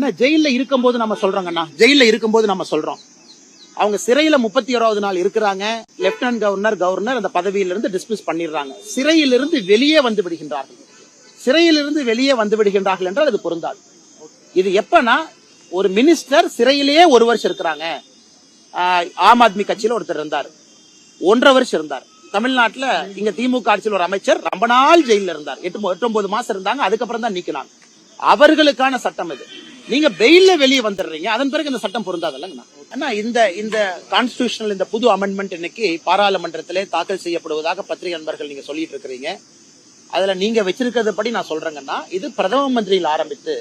ஆனா ஜெயில இருக்கும்போது நம்ம சொல்றோங்கண்ணா ஜெயில இருக்கும்போது நம்ம சொல்றோம். அவங்க சிறையில முப்பத்தி ஓராவது நாள் இருக்கிறாங்க. லெப்டினன்ட் கவர்னர் கவர்னர் அந்த பதவியிலிருந்து டிஸ்மிஸ் பண்ணிடுறாங்க. சிறையிலிருந்து வெளியே வந்து விடுகின்றார்கள். சிறையிலிருந்து வெளியே வந்து விடுகின்றார்கள் என்றால் அது பொருந்தாது. இது எப்பனா ஒரு மினிஸ்டர் சிறையிலேயே ஒரு வருஷம் இருக்கிறாங்க. ஆம் ஆத்மி கட்சியில ஒருத்தர் இருந்தார். ஒன்றரை வருஷம் இருந்தார். தமிழ்நாட்டுல இங்க திமுக ஆட்சியில் ஒரு அமைச்சர் ரொம்ப நாள் ஜெயில இருந்தார். எட்டு எட்டு ஒன்பது மாசம் இருந்தாங்க. அதுக்கப்புறம் தான் நீக்கினாங்க. அவர்களுக்கான சட்டம் இது. நீங்க பெயில்ல வெளியே வந்துடுறீங்க. அதன் பிறகு இந்த சட்டம் பொருந்தாதல்லங்கண்ணா அண்ணா. இந்த இந்த கான்ஸ்டியூஷனல் இந்த புது அமெண்ட்மெண்ட் இன்னைக்கு பாராளுமன்றத்திலே தாக்கல் செய்யப்படுவதாக பத்திரிகை நண்பர்கள் நீங்க சொல்லிட்டு இருக்கிறீங்க. அதுல நீங்க வச்சிருக்கிறது படி நான் சொல்றேங்கன்னா இது பிரதம மந்திரியில் ஆரம்பித்து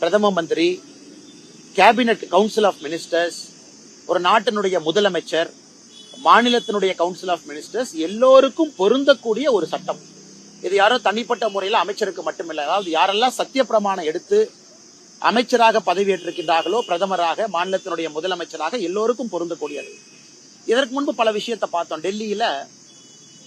பிரதம மந்திரி கேபினட் கவுன்சில் ஆஃப் மினிஸ்டர்ஸ் ஒரு நாட்டினுடைய முதலமைச்சர் மாநிலத்தினுடைய கவுன்சில் ஆஃப் மினிஸ்டர்ஸ் எல்லோருக்கும் பொருந்தக்கூடிய ஒரு சட்டம். இது யாரோ தனிப்பட்ட முறையில் அமைச்சருக்கு மட்டுமில்லை. அதாவது யாரெல்லாம் சத்திய பிரமாணம் எடுத்து அமைச்சராக பதவியேற்றிருக்கின்றார்களோ பிரதமராக மாநிலத்தினுடைய முதலமைச்சராக எல்லோருக்கும் பொருந்தக்கூடியது. இதற்கு முன்பு பல விஷயத்தை பார்த்தோம். டெல்லியில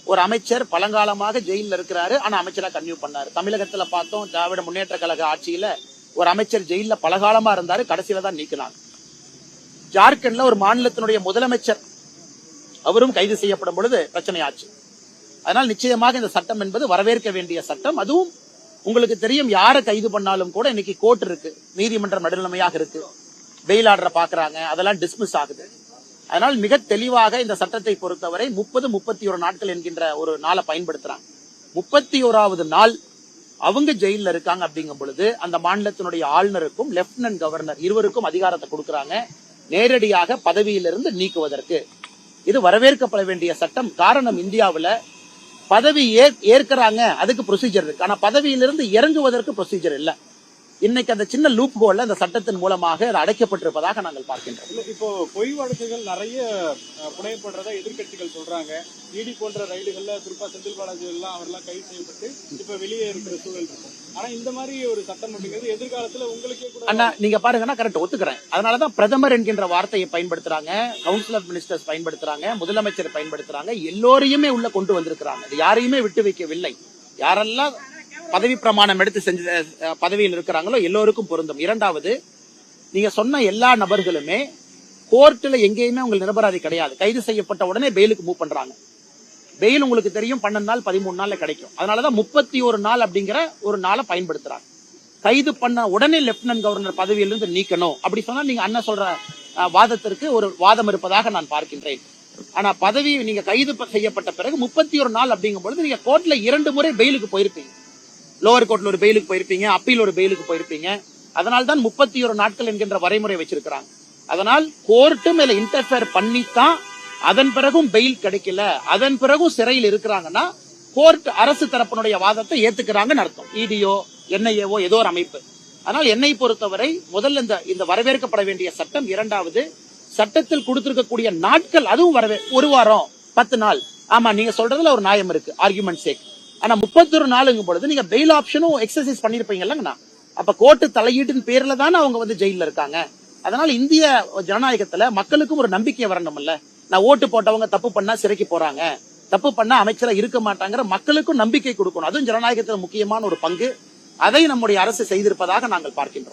ஒரு அமைச்சர் பழங்காலமாக ஜெயிலில் இருக்கிறாரு. ஆனா அமைச்சரா கன்யூ பண்ணாரு. தமிழகத்துல பார்த்தோம் திராவிட முன்னேற்ற கழக ஆட்சியில ஒரு அமைச்சர் ஜெயில பலகாலமா இருந்தாரு. கடைசியில தான் நீக்கினாங்க. ஜார்க்கண்ட்ல ஒரு மாநிலத்தினுடைய முதலமைச்சர் அவரும் கைது செய்யப்படும் பொழுது பிரச்சனை ஆச்சு. அதனால் நிச்சயமாக இந்த சட்டம் என்பது வரவேற்க வேண்டிய சட்டம். அதுவும் உங்களுக்கு தெரியும் யாரை கைது பண்ணாலும் கூட இன்னைக்கு கோர்ட் இருக்கு. நீதிமன்றம் நடுநிலைமையாக இருக்கு. பெயில் ஆர்டரை பாக்குறாங்க அதெல்லாம் டிஸ்மிஸ் ஆகுது. அதனால் மிக தெளிவாக இந்த சட்டத்தை பொறுத்தவரை முப்பது முப்பத்தி ஒரு நாட்கள் என்கின்ற ஒரு நாளை பயன்படுத்துறாங்க. முப்பத்தி ஓராவது நாள் அவங்க ஜெயில இருக்காங்க அப்படிங்கும் பொழுது அந்த மாநிலத்தினுடைய ஆளுநருக்கும் லெப்டினன்ட் கவர்னர் இருவருக்கும் அதிகாரத்தை கொடுக்கறாங்க. நேரடியாக பதவியிலிருந்து நீக்குவதற்கு. இது வரவேற்கப்பட வேண்டிய சட்டம். காரணம் இந்தியாவுல பதவி ஏற்கிறாங்க ஏற்கறாங்க அதுக்கு ப்ரொசீஜர் இருக்கு. ஆனா பதவியிலிருந்து இறங்குவதற்கு ப்ரொசீஜர் இல்ல. இன்னைக்கு அந்த சின்ன லூப் ஹோல்ல அந்த சட்டத்தின் மூலமாக அது அடைக்கப்பட்டிருப்பதாக நாங்கள் பார்க்கின்றோம். இப்போ பொய் வழக்குகள் நிறைய புனையப்படுறதா எதிர்க்கட்சிகள் சொல்றாங்க. இடி போன்ற ரயில்கள்ல குறிப்பா செந்தில் பாலாஜி எல்லாம் அவரெல்லாம் கைது செய்யப்பட்டு இப்ப வெளியே இருக்கிற சூழல் இருக்கும் ஆனா இந்த மாதிரி ஒரு சட்டம் அப்படிங்கிறது எதிர்காலத்துல உங்களுக்கே கூட அண்ணா நீங்க பாருங்கன்னா கரெக்ட் ஒத்துக்கிறேன். அதனாலதான் பிரதமர் என்கின்ற வார்த்தையை பயன்படுத்துறாங்க கவுன்சில் ஆஃப் மினிஸ்டர்ஸ் பயன்படுத்துறாங்க முதலமைச்சர் பயன்படுத்துறாங்க எல்லோரையுமே உள்ள கொண்டு வந்திருக்கிறாங்க. யாரையுமே விட்டு வைக்கவில்லை. யாரெல்லாம் பதவி பிரமாணம் எடுத்து செஞ்ச பதவியில் இருக்கிறாங்களோ எல்லோருக்கும் பொருந்தும். இரண்டாவது நீங்க சொன்ன எல்லா நபர்களுமே கோர்ட்டில் எங்கேயுமே உங்களுக்கு நிரபராதி கிடையாது. கைது செய்யப்பட்ட உடனே பெயிலுக்கு மூவ் பண்றாங்க. பெயில் உங்களுக்கு தெரியும் பன்னெண்டு நாள் பதிமூணு நாள்ல கிடைக்கும். அதனாலதான் முப்பத்தி ஒரு நாள் அப்படிங்கிற ஒரு நாளை பயன்படுத்துறாங்க. கைது பண்ண உடனே லெப்டினன்ட் கவர்னர் பதவியிலிருந்து நீக்கணும். அப்படி சொன்னா நீங்க அண்ணன் சொல்ற வாதத்திற்கு ஒரு வாதம் இருப்பதாக நான் பார்க்கின்றேன். ஆனா பதவி நீங்க கைது செய்யப்பட்ட பிறகு முப்பத்தி ஒரு நாள் அப்படிங்கும் பொழுது நீங்க கோர்ட்ல இரண்டு முறை பெயிலுக்கு போயிருப்பீங்க. லோவர் கோர்ட்ல ஒரு பெயிலுக்கு போயிருப்பீங்க அப்பீல் ஒரு பெயிலுக்கு போயிருப்பீங்க. அதனால் தான் முப்பத்தி ஒரு நாட்கள் என்கின்ற வரைமுறை வச்சிருக்கிறாங்க. அதனால் கோர்ட்டும் மேல இன்டர்ஃபியர் பண்ணித்தான் அதன் பிறகும் பெயில் கிடைக்கல. அதன் பிறகும் சிறையில் இருக்கிறாங்கன்னா கோர்ட் அரசு தரப்பினுடைய வாதத்தை ஏத்துக்கிறாங்கன்னு அர்த்தம். இடியோ என்ஐஏஓ ஏதோ ஒரு அமைப்பு. ஆனால் என்னை பொறுத்தவரை முதல்ல இந்த இந்த வரவேற்கப்பட வேண்டிய சட்டம் இரண்டாவது சட்டத்தில் கொடுத்திருக்கக்கூடிய நாட்கள் அதுவும் வரவே ஒரு வாரம் பத்து நாள். ஆமா நீங்க சொல்றதுல ஒரு நியாயம் இருக்கு. ஆர்குமெண்ட் சேக் ஆனா முப்பத்தொரு நாளுங்கும் பொழுது நீங்க பெயில் ஆப்ஷனும் எக்ஸசைஸ் பண்ணிருப்பீங்கல்லங்கண்ணா அப்ப கோர்ட்டு தலையீட்டின் பேர்ல தானே அவங்க வந்து ஜெயில இருக்காங்க. அதனால இந்திய ஜனநாயகத்துல மக்களுக்கும் ஒரு நம்பிக்கை வரணும்ல. நான் ஓட்டு போட்டவங்க தப்பு பண்ணா சிறைக்கு போறாங்க. தப்பு பண்ணா அமைச்சரா இருக்க மாட்டாங்கிற மக்களுக்கும் நம்பிக்கை கொடுக்கணும். அதுவும் ஜனநாயகத்துல முக்கியமான ஒரு பங்கு. அதை நம்முடைய அரசு செய்திருப்பதாக நாங்கள் பார்க்கின்றோம்.